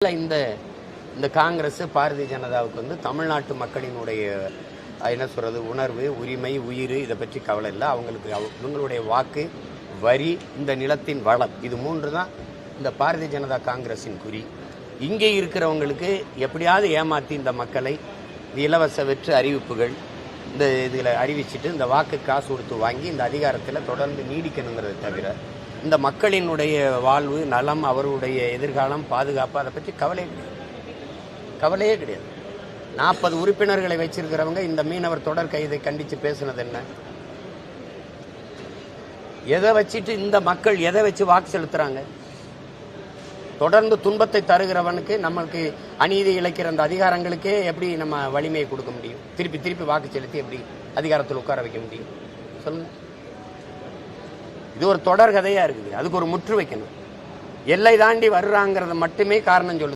இந்த இந்த காங்கிரஸ் பாரதிய ஜனதாவுக்கு வந்து தமிழ்நாட்டு மக்களினுடைய என்ன சொல்றது உணர்வு உரிமை உயிர் இதை பற்றி கவலை இல்லை. அவங்களுக்கு இவங்களுடைய வாக்கு வரி இந்த நிலத்தின் வளம் இது மூன்று தான் இந்த பாரதிய ஜனதா காங்கிரஸின் குறி. இங்கே இருக்கிறவங்களுக்கு எப்படியாவது ஏமாத்தி இந்த மக்களை இலவச வெற்று அறிவிப்புகள் இந்த இதில் அறிவிச்சிட்டு இந்த வாக்கு காசு கொடுத்து வாங்கி இந்த அதிகாரத்தில் தொடர்ந்து நீடிக்கணுங்கிறத தவிர இந்த மக்களினுடைய வாழ்வு நலம் அவருடைய எதிர்காலம் பாதுகாப்பு அதை பற்றி கவலையே கிடையாது. கவலையே கிடையாது. நாற்பது உறுப்பினர்களை வச்சிருக்கிறவங்க இந்த மீனவர் தொடர் கைதை கண்டித்து பேசுனது என்ன? எதை வச்சுட்டு இந்த மக்கள் எதை வச்சு வாக்கு செலுத்துறாங்க? தொடர்ந்து துன்பத்தை தருகிறவனுக்கு நம்மளுக்கு அநீதி இழைக்கிற அந்த அதிகாரங்களுக்கே எப்படி நம்ம வலிமையை கொடுக்க முடியும்? திருப்பி திருப்பி வாக்கு செலுத்தி எப்படி அதிகாரத்தில் உட்கார வைக்க முடியும்? சொல்லுங்கள் இது ஒரு தொடர் கதையாக இருக்குது. அதுக்கு ஒரு முற்று வைக்கணும் எல்லை தாண்டி வர்றாங்கிறத மட்டுமே காரணம் சொல்லுது.